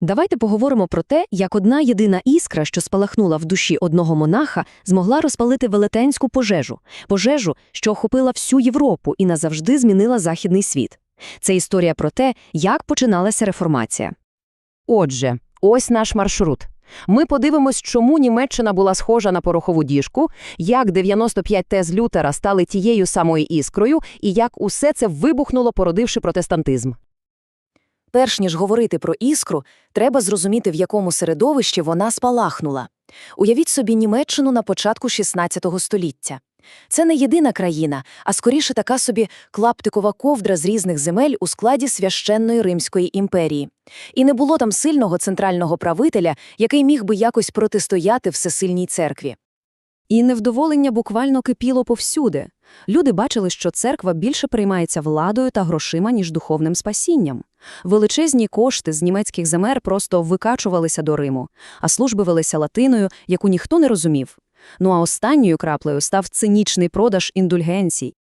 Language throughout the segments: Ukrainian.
Давайте поговоримо про те, як одна єдина іскра, що спалахнула в душі одного монаха, змогла розпалити велетенську пожежу. Пожежу, що охопила всю Європу і назавжди змінила західний світ. Це історія про те, як починалася реформація. Отже, ось наш маршрут. Ми подивимось, чому Німеччина була схожа на порохову діжку, як 95 тез Лютера стали тією самою іскрою, і як усе це вибухнуло, породивши протестантизм. Перш ніж говорити про іскру, треба зрозуміти, в якому середовищі вона спалахнула. Уявіть собі Німеччину на початку 16 століття. Це не єдина країна, а скоріше така собі клаптикова ковдра з різних земель у складі священної Римської імперії. І не було там сильного центрального правителя, який міг би якось протистояти всесильній церкві. І невдоволення буквально кипіло повсюди. Люди бачили, що церква більше приймається владою та грошима, ніж духовним спасінням. Величезні кошти з німецьких земер просто викачувалися до Риму, а служби велися латиною, яку ніхто не розумів. Ну а останньою краплею став цинічний продаж індульгенцій.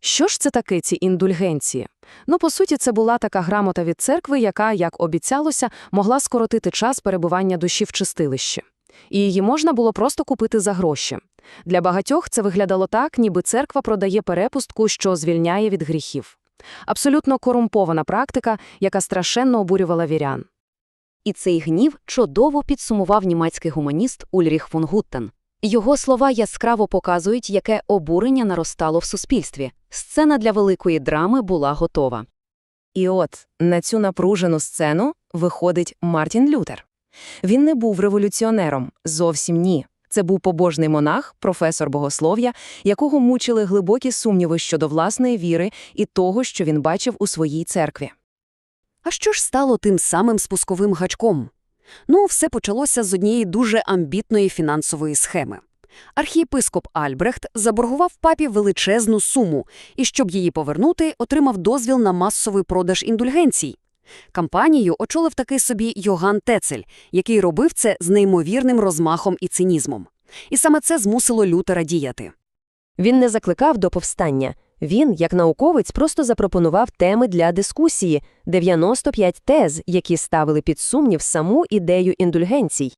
Що ж це таке ці індульгенції? Ну, по суті, це була така грамота від церкви, яка, як обіцялося, могла скоротити час перебування душі в чистилищі. І її можна було просто купити за гроші. Для багатьох це виглядало так, ніби церква продає перепустку, що звільняє від гріхів. Абсолютно корумпована практика, яка страшенно обурювала вірян. І цей гнів чудово підсумував німецький гуманіст Ульріх фон Гуттен. Його слова яскраво показують, яке обурення наростало в суспільстві. Сцена для великої драми була готова. І от на цю напружену сцену виходить Мартін Лютер. Він не був революціонером, зовсім ні. Це був побожний монах, професор богослов'я, якого мучили глибокі сумніви щодо власної віри і того, що він бачив у своїй церкві. А що ж стало тим самим спусковим гачком? Ну, все почалося з однієї дуже амбітної фінансової схеми. Архієпископ Альбрехт заборгував папі величезну суму і, щоб її повернути, отримав дозвіл на масовий продаж індульгенцій. Кампанію очолив такий собі Йоган Тецель, який робив це з неймовірним розмахом і цинізмом. І саме це змусило Лютера діяти. Він не закликав до повстання. Він, як науковець, просто запропонував теми для дискусії – 95 тез, які ставили під сумнів саму ідею індульгенцій.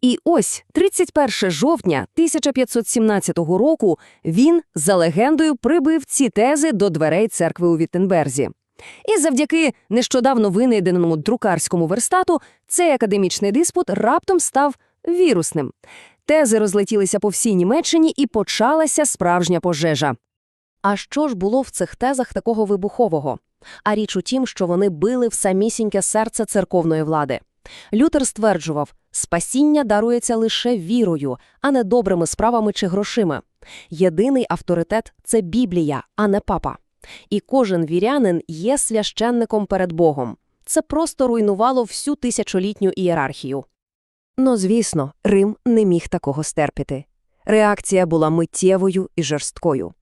І ось 31 жовтня 1517 року він, за легендою, прибив ці тези до дверей церкви у Віттенберзі. І завдяки нещодавно винайденому друкарському верстату цей академічний диспут раптом став вірусним. Тези розлетілися по всій Німеччині і почалася справжня пожежа. А що ж було в цих тезах такого вибухового? А річ у тім, що вони били в самісіньке серце церковної влади. Лютер стверджував, спасіння дарується лише вірою, а не добрими справами чи грошима. Єдиний авторитет – це Біблія, а не папа. І кожен вірянин є священником перед Богом. Це просто руйнувало всю тисячолітню ієрархію. Ну, звісно, Рим не міг такого стерпіти. Реакція була миттєвою і жорсткою.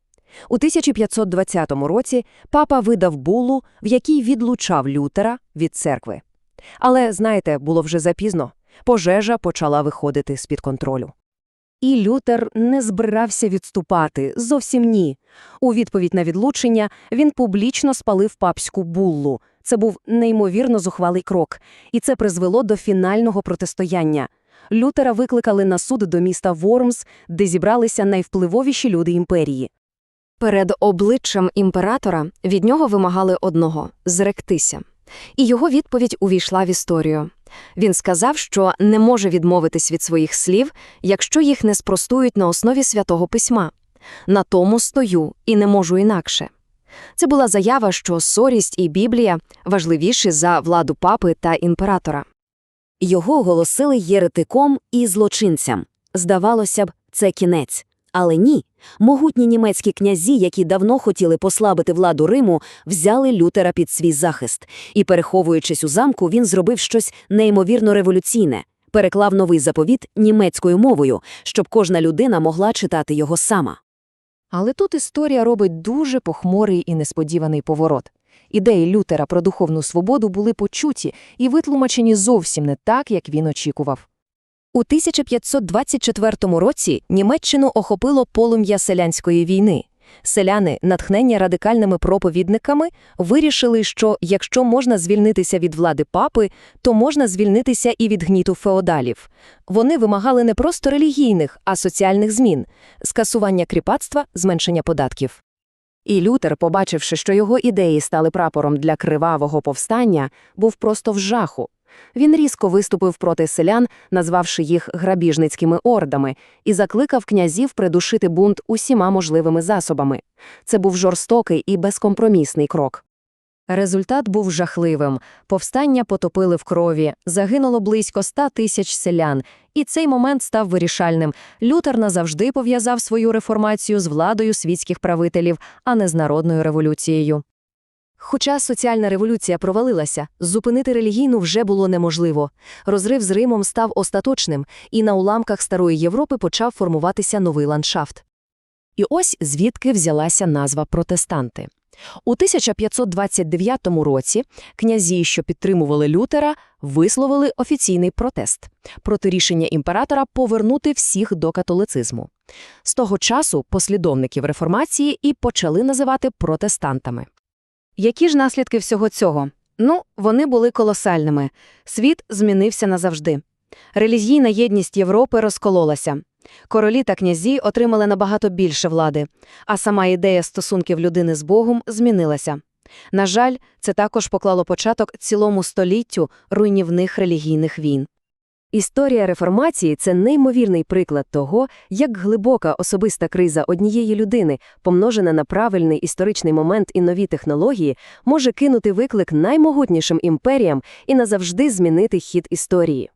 У 1520 році папа видав булу, в якій відлучав Лютера від церкви. Але, знаєте, було вже запізно. Пожежа почала виходити з-під контролю. І Лютер не збирався відступати, зовсім ні. У відповідь на відлучення він публічно спалив папську буллу. Це був неймовірно зухвалий крок, і це призвело до фінального протистояння. Лютера викликали на суд до міста Вормс, де зібралися найвпливовіші люди імперії. Перед обличчям імператора від нього вимагали одного – зректися. І його відповідь увійшла в історію. Він сказав, що не може відмовитись від своїх слів, якщо їх не спростують на основі святого письма. На тому стою і не можу інакше. Це була заява, що сорість і Біблія важливіші за владу папи та імператора. Його оголосили єретиком і злочинцям. Здавалося б, це кінець. Але ні. Могутні німецькі князі, які давно хотіли послабити владу Риму, взяли Лютера під свій захист. І, переховуючись у замку, він зробив щось неймовірно революційне. Переклав новий заповіт німецькою мовою, щоб кожна людина могла читати його сама. Але тут історія робить дуже похмурий і несподіваний поворот. Ідеї Лютера про духовну свободу були почуті і витлумачені зовсім не так, як він очікував. У 1524 році Німеччину охопило полум'я селянської війни. Селяни, натхнені радикальними проповідниками, вирішили, що якщо можна звільнитися від влади папи, то можна звільнитися і від гніту феодалів. Вони вимагали не просто релігійних, а соціальних змін – скасування кріпацтва, зменшення податків. І Лютер, побачивши, що його ідеї стали прапором для кривавого повстання, був просто в жаху. Він різко виступив проти селян, назвавши їх грабіжницькими ордами, і закликав князів придушити бунт усіма можливими засобами. Це був жорстокий і безкомпромісний крок. Результат був жахливим. Повстання потопили в крові, загинуло близько ста тисяч селян, і цей момент став вирішальним. Лютер назавжди пов'язав свою реформацію з владою світських правителів, а не з народною революцією. Хоча соціальна революція провалилася, зупинити релігійну вже було неможливо. Розрив з Римом став остаточним, і на уламках Старої Європи почав формуватися новий ландшафт. І ось звідки взялася назва протестанти. У 1529 році князі, що підтримували Лютера, висловили офіційний протест проти рішення імператора повернути всіх до католицизму. З того часу послідовників реформації і почали називати протестантами. Які ж наслідки всього цього? Ну, вони були колосальними. Світ змінився назавжди. Релігійна єдність Європи розкололася. Королі та князі отримали набагато більше влади, а сама ідея стосунків людини з Богом змінилася. На жаль, це також поклало початок цілому століттю руйнівних релігійних війн. Історія реформації – це неймовірний приклад того, як глибока особиста криза однієї людини, помножена на правильний історичний момент і нові технології, може кинути виклик наймогутнішим імперіям і назавжди змінити хід історії.